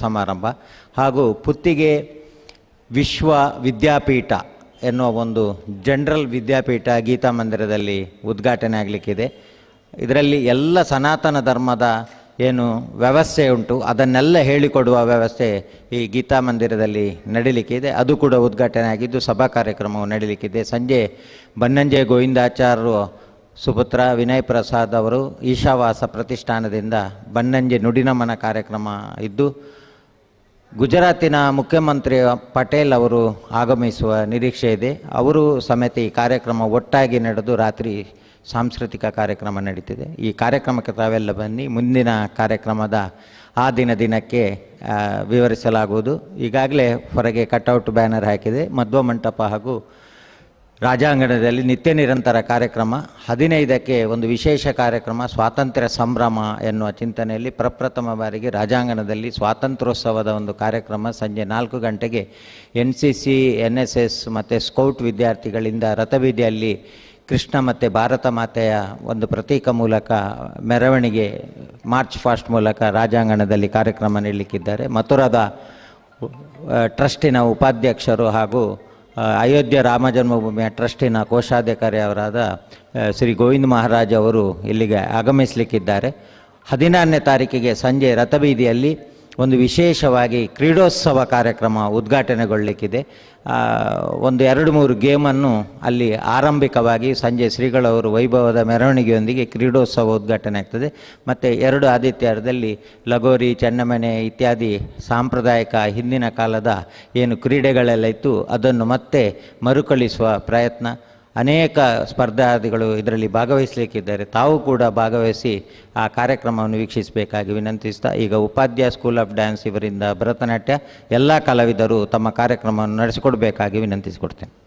ಸಮಾರಂಭ. ಹಾಗೂ ಪುತ್ತಿಗೆ ವಿಶ್ವ ವಿದ್ಯಾಪೀಠ ಎನ್ನುವ ಒಂದು ಜನರಲ್ ವಿದ್ಯಾಪೀಠ ಗೀತಾ ಮಂದಿರದಲ್ಲಿ ಉದ್ಘಾಟನೆ ಆಗಲಿಕ್ಕಿದೆ. ಇದರಲ್ಲಿ ಎಲ್ಲ ಸನಾತನ ಧರ್ಮದ ಏನು ವ್ಯವಸ್ಥೆ ಉಂಟು, ಅದನ್ನೆಲ್ಲ ಹೇಳಿಕೊಡುವ ವ್ಯವಸ್ಥೆ ಈ ಗೀತಾ ಮಂದಿರದಲ್ಲಿ ನಡೀಲಿಕ್ಕಿದೆ. ಅದು ಕೂಡ ಉದ್ಘಾಟನೆ ಆಗಿದ್ದು ಸಭಾ ಕಾರ್ಯಕ್ರಮವು ನಡೀಲಿಕ್ಕಿದೆ. ಸಂಜೆ ಬನ್ನಂಜೆ ಗೋವಿಂದಾಚಾರ್ಯರು ಸುಪುತ್ರ ವಿನಯ್ ಪ್ರಸಾದ್ ಅವರು ಈಶಾವಾಸ ಪ್ರತಿಷ್ಠಾನದಿಂದ ಬನ್ನಂಜೆ ನುಡಿನಮನ ಕಾರ್ಯಕ್ರಮ ಇದ್ದು ಗುಜರಾತಿನ ಮುಖ್ಯಮಂತ್ರಿ ಪಟೇಲ್ ಅವರು ಆಗಮಿಸುವ ನಿರೀಕ್ಷೆ ಇದೆ. ಅವರು ಸಮೇತ ಈ ಕಾರ್ಯಕ್ರಮ ಒಟ್ಟಾಗಿ ನಡೆದು ರಾತ್ರಿ ಸಾಂಸ್ಕೃತಿಕ ಕಾರ್ಯಕ್ರಮ ನಡೀತಿದೆ. ಈ ಕಾರ್ಯಕ್ರಮಕ್ಕೆ ತಾವೆಲ್ಲ ಬನ್ನಿ. ಮುಂದಿನ ಕಾರ್ಯಕ್ರಮದ ಆ ದಿನ ದಿನಕ್ಕೆ ವಿವರಿಸಲಾಗುವುದು. ಈಗಾಗಲೇ ಹೊರಗೆ ಕಟ್ಔಟ್ ಬ್ಯಾನರ್ ಹಾಕಿದೆ. ಮಧ್ವ ಮಂಟಪ ಹಾಗೂ ರಾಜಾಂಗಣದಲ್ಲಿ ನಿತ್ಯ ನಿರಂತರ ಕಾರ್ಯಕ್ರಮ, ಹದಿನೈದಕ್ಕೆ ಒಂದು ವಿಶೇಷ ಕಾರ್ಯಕ್ರಮ, ಸ್ವಾತಂತ್ರ್ಯ ಸಂಭ್ರಮ ಎನ್ನುವ ಚಿಂತನೆಯಲ್ಲಿ ಪ್ರಪ್ರಥಮ ಬಾರಿಗೆ ರಾಜಾಂಗಣದಲ್ಲಿ ಸ್ವಾತಂತ್ರ್ಯೋತ್ಸವದ ಒಂದು ಕಾರ್ಯಕ್ರಮ ಸಂಜೆ ನಾಲ್ಕು ಗಂಟೆಗೆ N C C, N S S ಮತ್ತು ಸ್ಕೌಟ್ ವಿದ್ಯಾರ್ಥಿಗಳಿಂದ ರಥಬೀದಿಯಲ್ಲಿ ಕೃಷ್ಣ ಮತ್ತು ಭಾರತ ಮಾತೆಯ ಒಂದು ಪ್ರತೀಕ ಮೂಲಕ ಮೆರವಣಿಗೆ, ಮಾರ್ಚ್ ಫಾಸ್ಟ್ ಮೂಲಕ ರಾಜಾಂಗಣದಲ್ಲಿ ಕಾರ್ಯಕ್ರಮ ನೀಡಲಿಕ್ಕಿದ್ದಾರೆ. ಮಥುರಾದ ಟ್ರಸ್ಟಿನ ಉಪಾಧ್ಯಕ್ಷರು ಹಾಗೂ ಅಯೋಧ್ಯೆ ರಾಮ ಜನ್ಮಭೂಮಿಯ ಟ್ರಸ್ಟಿನ ಕೋಶಾಧಿಕಾರಿಯವರಾದ ಶ್ರೀ ಗೋವಿಂದ ಮಹಾರಾಜ್ ಅವರು ಇಲ್ಲಿಗೆ ಆಗಮಿಸಲಿಕ್ಕಿದ್ದಾರೆ. ಹದಿನಾರನೇ ತಾರೀಕಿಗೆ ಸಂಜೆ ರಥಬೀದಿಯಲ್ಲಿ ಒಂದು ವಿಶೇಷವಾಗಿ ಕ್ರೀಡೋತ್ಸವ ಕಾರ್ಯಕ್ರಮ ಉದ್ಘಾಟನೆಗೊಳ್ಳಲಿಕ್ಕಿದೆ ಒಂದು ಎರಡು ಮೂರು ಗೇಮನ್ನು ಅಲ್ಲಿ ಆರಂಭಿಕವಾಗಿ ಸಂಜೆ ಶ್ರೀಗಳವರು ವೈಭವದ ಮೆರವಣಿಗೆಯೊಂದಿಗೆ ಕ್ರೀಡೋತ್ಸವ ಉದ್ಘಾಟನೆ ಆಗ್ತದೆ. ಮತ್ತು ಎರಡು ಆದಿತ್ಯದಲ್ಲಿ ಲಗೋರಿ, ಚೆನ್ನಮನೆ ಇತ್ಯಾದಿ ಸಾಂಪ್ರದಾಯಿಕ ಹಿಂದಿನ ಕಾಲದ ಏನು ಕ್ರೀಡೆಗಳೆಲ್ಲ ಇತ್ತು, ಅದನ್ನು ಮತ್ತೆ ಮರುಕಳಿಸುವ ಪ್ರಯತ್ನ ಅನೇಕ ಸ್ಪರ್ಧಾದಿಗಳು ಇದರಲ್ಲಿ ಭಾಗವಹಿಸಲಿಕ್ಕಿದ್ದಾರೆ. ತಾವು ಕೂಡ ಭಾಗವಹಿಸಿ ಆ ಕಾರ್ಯಕ್ರಮವನ್ನು ವೀಕ್ಷಿಸಬೇಕಾಗಿ ವಿನಂತಿಸ್ತಾ, ಈಗ ಉಪಾಧ್ಯಾಯ ಸ್ಕೂಲ್ ಆಫ್ ಡ್ಯಾನ್ಸ್ ಇವರಿಂದ ಭರತನಾಟ್ಯ, ಎಲ್ಲ ಕಲಾವಿದರು ತಮ್ಮ ಕಾರ್ಯಕ್ರಮವನ್ನು ನಡೆಸಿಕೊಡಬೇಕಾಗಿ ವಿನಂತಿಸಿಕೊಡ್ತೇನೆ.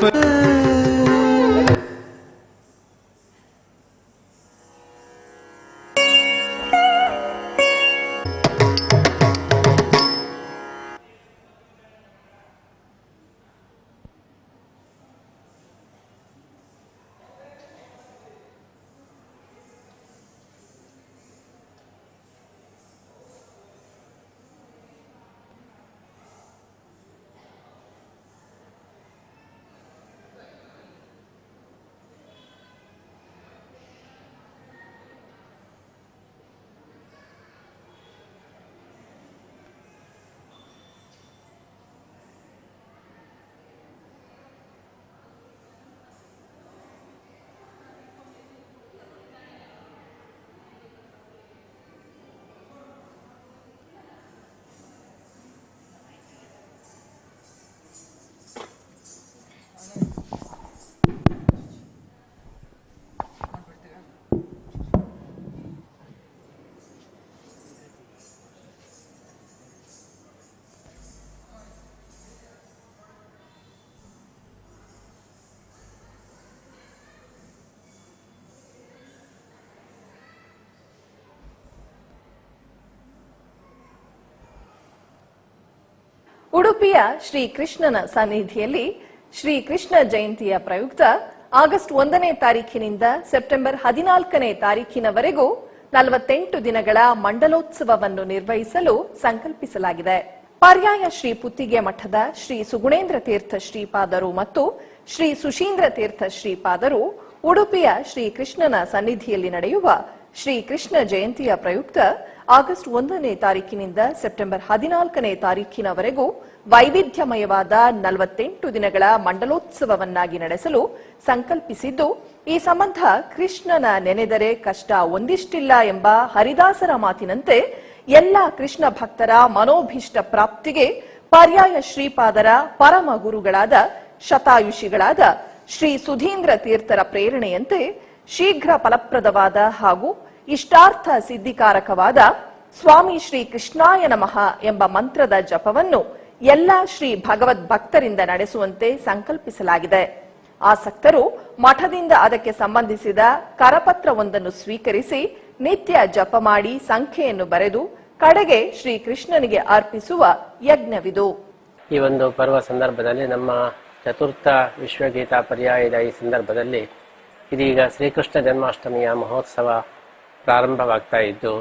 but ಉಡುಪಿಯ ಶ್ರೀ ಕೃಷ್ಣನ ಸನ್ನಿಧಿಯಲ್ಲಿ ಶ್ರೀ ಕೃಷ್ಣ ಜಯಂತಿಯ ಪ್ರಯುಕ್ತ ಆಗಸ್ಟ್ ಒಂದನೇ ತಾರೀಖಿನಿಂದ ಸೆಪ್ಟೆಂಬರ್ ಹದಿನಾಲ್ಕನೇ ತಾರೀಖಿನವರೆಗೂ ನಲವತ್ತೆಂಟು ದಿನಗಳ ಮಂಡಲೋತ್ಸವವನ್ನು ನಿರ್ವಹಿಸಲು ಸಂಕಲ್ಪಿಸಲಾಗಿದೆ. ಪರ್ಯಾಯ ಶ್ರೀ ಪುತ್ತಿಗೆ ಮಠದ ಶ್ರೀ ಸುಗುಣೇಂದ್ರ ತೀರ್ಥ ಶ್ರೀಪಾದರು ಮತ್ತು ಶ್ರೀ ಸುಶೀಂದ್ರ ತೀರ್ಥ ಶ್ರೀಪಾದರು ಉಡುಪಿಯ ಶ್ರೀ ಕೃಷ್ಣನ ಸನ್ನಿಧಿಯಲ್ಲಿ ನಡೆಯುವ ಶ್ರೀ ಕೃಷ್ಣ ಜಯಂತಿಯ ಪ್ರಯುಕ್ತ ಆಗಸ್ಟ್ ಒಂದನೇ ತಾರೀಕಿನಿಂದ ಸೆಪ್ಟೆಂಬರ್ ಹದಿನಾಲ್ಕನೇ ತಾರೀಕಿನವರೆಗೂ ವೈವಿಧ್ಯಮಯವಾದ ನಲವತ್ತೆಂಟು ದಿನಗಳ ಮಂಡಲೋತ್ಸವವನ್ನಾಗಿ ನಡೆಸಲು ಸಂಕಲ್ಪಿಸಿದ್ದು, ಈ ಸಂಬಂಧ ಕೃಷ್ಣನ ನೆನೆದರೆ ಕಷ್ಟ ಒಂದಿಷ್ಟಿಲ್ಲ ಎಂಬ ಹರಿದಾಸರ ಮಾತಿನಂತೆ ಎಲ್ಲ ಕೃಷ್ಣ ಭಕ್ತರ ಮನೋಭೀಷ್ಟ ಪ್ರಾಪ್ತಿಗೆ ಪರ್ಯಾಯ ಶ್ರೀಪಾದರ ಪರಮ ಗುರುಗಳಾದ ಶತಾಯುಷಿಗಳಾದ ಶ್ರೀ ಸುಧೀಂದ್ರ ತೀರ್ಥರ ಪ್ರೇರಣೆಯಂತೆ ಶೀಘ್ರ ಫಲಪ್ರದವಾದ ಹಾಗೂ ಇಷ್ಟಾರ್ಥ ಸಿದ್ಧಿಕಾರಕವಾದ ಸ್ವಾಮಿ ಶ್ರೀ ಕೃಷ್ಣಾಯ ನಮಃ ಎಂಬ ಮಂತ್ರದ ಜಪವನ್ನು ಎಲ್ಲ ಶ್ರೀ ಭಗವದ್ ಭಕ್ತರಿಂದ ನಡೆಸುವಂತೆ ಸಂಕಲ್ಪಿಸಲಾಗಿದೆ. ಆಸಕ್ತರು ಮಠದಿಂದ ಅದಕ್ಕೆ ಸಂಬಂಧಿಸಿದ ಕರಪತ್ರವೊಂದನ್ನು ಸ್ವೀಕರಿಸಿ ನಿತ್ಯ ಜಪ ಮಾಡಿ ಸಂಖ್ಯೆಯನ್ನು ಬರೆದು ಕಡೆಗೆ ಶ್ರೀ ಕೃಷ್ಣನಿಗೆ ಅರ್ಪಿಸುವ ಯಜ್ಞವಿದು. ಈ ಒಂದು ಪರ್ವ ಸಂದರ್ಭದಲ್ಲಿ ನಮ್ಮ ಚತುರ್ಥ ವಿಶ್ವಗೀತಾ ಪರ್ಯಾಯದ ಈ ಸಂದರ್ಭದಲ್ಲಿ ಇದೀಗ ಶ್ರೀಕೃಷ್ಣ ಜನ್ಮಾಷ್ಟಮಿಯ ಮಹೋತ್ಸವ ಪ್ರಾರಂಭವಾಗ್ತಾ ಇದ್ದು,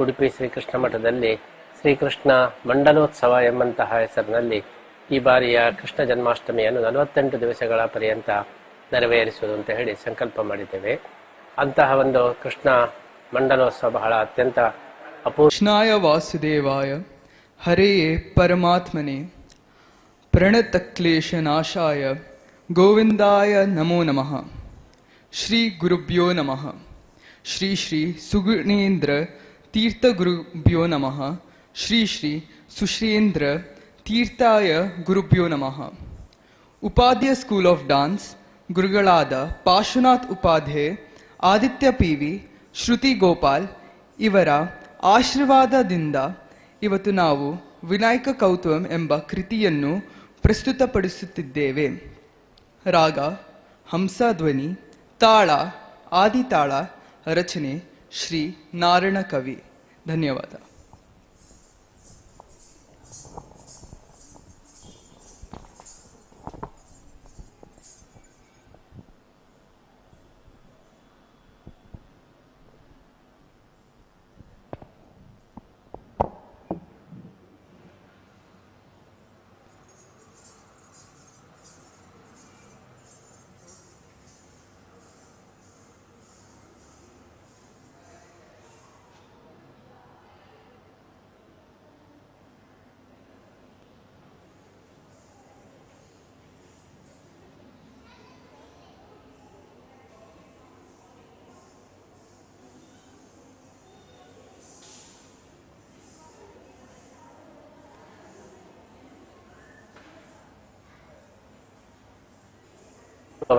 ಉಡುಪಿ ಶ್ರೀಕೃಷ್ಣ ಮಠದಲ್ಲಿ ಶ್ರೀಕೃಷ್ಣ ಮಂಡಲೋತ್ಸವ ಎಂಬಂತಹ ಹೆಸರಿನಲ್ಲಿ ಈ ಬಾರಿಯ ಕೃಷ್ಣ ಜನ್ಮಾಷ್ಟಮಿಯನ್ನು ನಲವತ್ತೆಂಟು ದಿವಸಗಳ ಪರ್ಯಂತ ನೆರವೇರಿಸುವುದು ಅಂತ ಹೇಳಿ ಸಂಕಲ್ಪ ಮಾಡಿದ್ದೇವೆ. ಅಂತಹ ಒಂದು ಕೃಷ್ಣ ಮಂಡಲೋತ್ಸವ ಬಹಳ ಅತ್ಯಂತ ಅಪೂರ್ಣಾಯ ವಾಸುದೇವಾಯ, ಹರೆಯೇ ಪರಮಾತ್ಮನೆ, ಪ್ರಣತ ಕ್ಲೇಶ ನಾಶಾಯ, ಗೋವಿಂದಾಯ ನಮೋ ನಮಃ, ಶ್ರೀ ಗುರುಭ್ಯೋ ನಮಃ. ಶ್ರೀ ಶ್ರೀ ಸುಗುಣೇಂದ್ರ ತೀರ್ಥ ಗುರುಭ್ಯೋ ನಮಃ. ಶ್ರೀ ಶ್ರೀ ಸುಶ್ರೀಂದ್ರ ತೀರ್ಥಾಯ ಗುರುಭ್ಯೋ ನಮಃ. ಉಪಾಧ್ಯ ಸ್ಕೂಲ್ ಆಫ್ ಡಾನ್ಸ್, ಗುರುಗಳಾದ ಪಾಶುನಾಥ್ ಉಪಾಧ್ಯಾಯ, ಆದಿತ್ಯ ಪಿ ವಿ ಶ್ರುತಿ ಗೋಪಾಲ್ ಇವರ ಆಶೀರ್ವಾದದಿಂದ ಇವತ್ತು ನಾವು ವಿನಾಯಕ ಕೌತುವಂ ಎಂಬ ಕೃತಿಯನ್ನು ಪ್ರಸ್ತುತಪಡಿಸುತ್ತಿದ್ದೇವೆ. ರಾಗ ಹಂಸಧ್ವನಿ ತಾಳ, ಆದಿತಾಳ ರಚನೆ ಶ್ರೀ ನಾರಾಯಣ ಕವಿ. ಧನ್ಯವಾದ.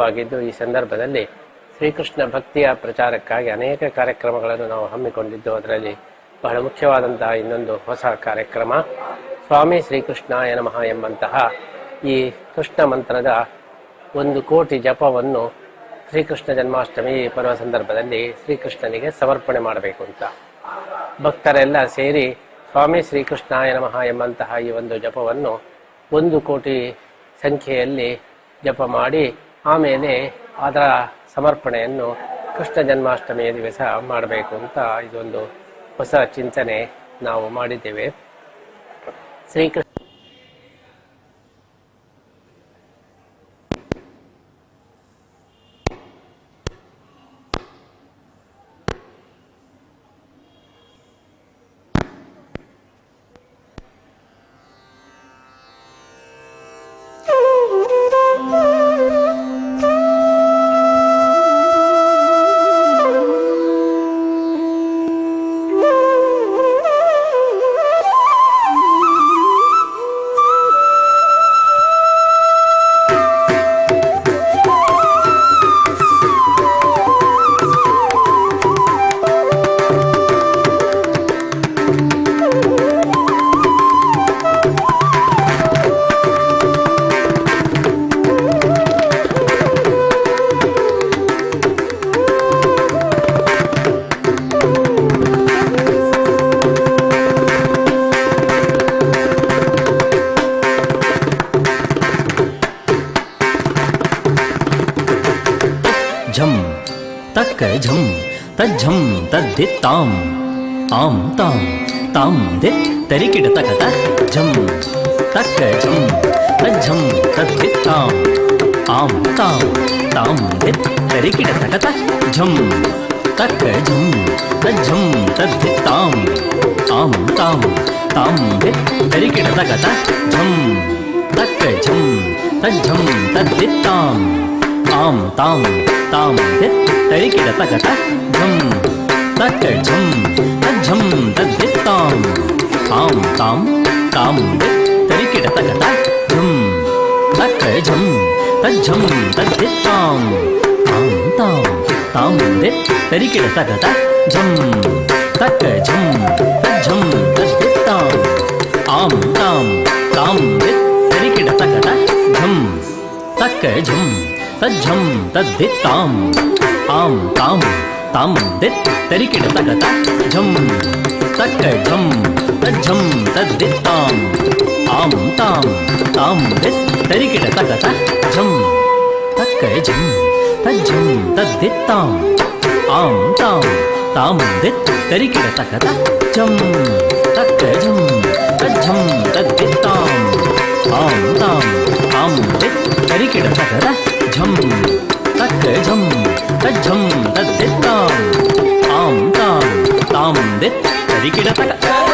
ವಾಗಿದ್ದು ಈ ಸಂದರ್ಭದಲ್ಲಿ ಶ್ರೀಕೃಷ್ಣ ಭಕ್ತಿಯ ಪ್ರಚಾರಕ್ಕಾಗಿ ಅನೇಕ ಕಾರ್ಯಕ್ರಮಗಳನ್ನು ನಾವು ಹಮ್ಮಿಕೊಂಡಿದ್ದು, ಅದರಲ್ಲಿ ಬಹಳ ಮುಖ್ಯವಾದಂತಹ ಇನ್ನೊಂದು ಹೊಸ ಕಾರ್ಯಕ್ರಮ, ಸ್ವಾಮಿ ಶ್ರೀಕೃಷ್ಣಾಯ ನಮಃ ಎಂಬಂತಹ ಈ ಕೃಷ್ಣ ಮಂತ್ರದ ಒಂದು ಕೋಟಿ ಜಪವನ್ನು ಶ್ರೀಕೃಷ್ಣ ಜನ್ಮಾಷ್ಟಮಿ ಪರ್ವ ಸಂದರ್ಭದಲ್ಲಿ ಶ್ರೀಕೃಷ್ಣನಿಗೆ ಸಮರ್ಪಣೆ ಮಾಡಬೇಕು ಅಂತ. ಭಕ್ತರೆಲ್ಲ ಸೇರಿ ಸ್ವಾಮಿ ಶ್ರೀಕೃಷ್ಣಾಯ ನಮಃ ಎಂಬಂತಹ ಈ ಒಂದು ಜಪವನ್ನು ಒಂದು ಕೋಟಿ ಸಂಖ್ಯೆಯಲ್ಲಿ ಜಪ ಮಾಡಿ ಆಮೇಲೆ ಅದರ ಸಮರ್ಪಣೆಯನ್ನು ಕೃಷ್ಣ ಜನ್ಮಾಷ್ಟಮಿಯ ದಿವಸ ಮಾಡಬೇಕು ಅಂತ ಇದೊಂದು ಹೊಸ ಚಿಂತನೆ ನಾವು ಮಾಡಿದ್ದೇವೆ. ಶ್ರೀಕೃಷ್ಣ झम तक झम तज्झम तद्दित्ताम। आम, ताम ताम दे तरिकिट तक तक झम तक झम तज्झम तद्दित्ताम। आम, ताम ताम दे तरिकिट तक तक झम तक झम तज्झम तद्दित्ताम। आम, ताम ताम दे तरिकिट तक तक झम तक झम तज्झम तद्दित्ताम। आम, ताम तामन्त्य तक झं तट्टझं तज्झं तद्वित्तां तां तां तां वित् तरिकिडतगत झं तट्टझं तज्झं तद्वित्तां तां तां तां वित् तरिकिडतगत झं तट्टझं तज्झं तद्वित्तां आं तां तां वित् तरिकिडतगत झं तक्कझं तज्झं तद्दित्ताम् आं तां तां दित् तरिकिडतगत। झं तक्कढं तज्झं ताम आं तां तां दित् तरिकिडतगत। झं तक्कढं तज्झं तद्दित्ताम् आं तां तां दित् तरिकिडतगत। झं तक्कढं तज्झं तद्दित्ताम् आं तां तां दित् तरिकिडतगत। झम् तत्र झम् तज्झम् तद्दित्ताम् आं तां तां दित् तदिकिडतट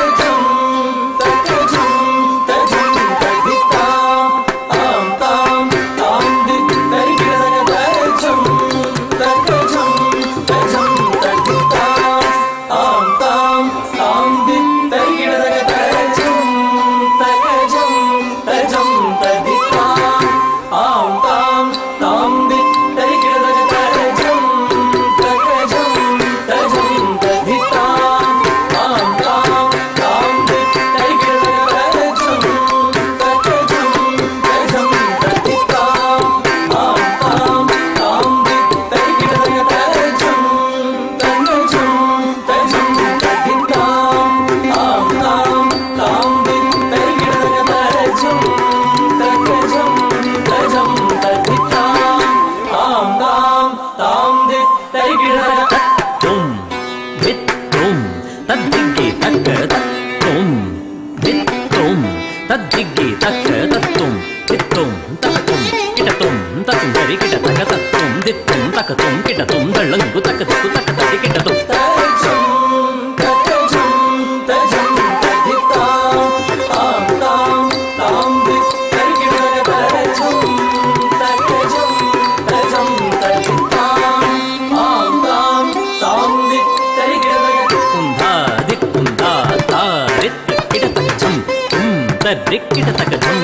దరిక్కిట తక జం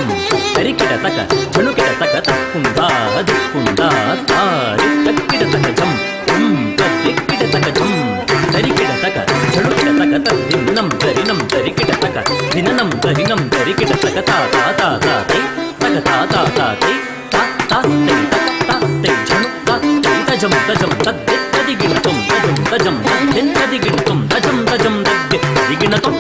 దరికిట తక జనుకిట తక తక్కుందా దిక్కుందా తారి తక్కిట తక జం జం దరిక్కిట తక జం దరికిట తక జనుకిట తక తరిన్నం దరినం దరికిట తక తా తా తా తా తై తక తా తా తా తై. తా తా తై తక తా తై జను తా తై తజం తజం తద్ది తదిగిణతం తజం తజం తద్ది తదిగిణతం తజం తజం తద్ది తదిగిణతం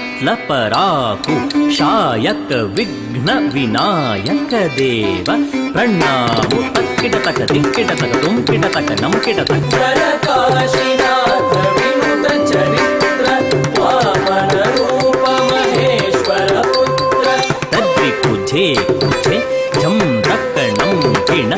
लपराकु शायक विघ्न विनायक देव। प्रणाहुपत् किटपकति किटपकतुं किटतकनं किटपेश्व तद्विपुजे कुजे झं रक्कणौ िण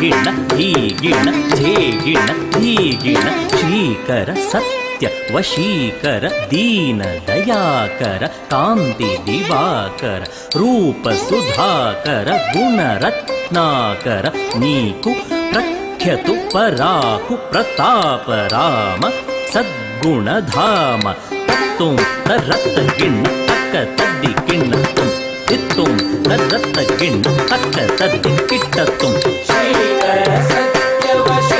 गिण हि गिण झे गिण धी गिण गिणीकर सत्य वशीकर दीन दयाकर कान्ति दिवाकर रूपसुधाकर गुणरत्नाकरीकु प्रख्यतु पराकु प्रताप राम सद्गुण धाम तत् तित्तुं ததத்தகின் தக்க தத்தின் கிட்டத்தும் சைவ சத்யவச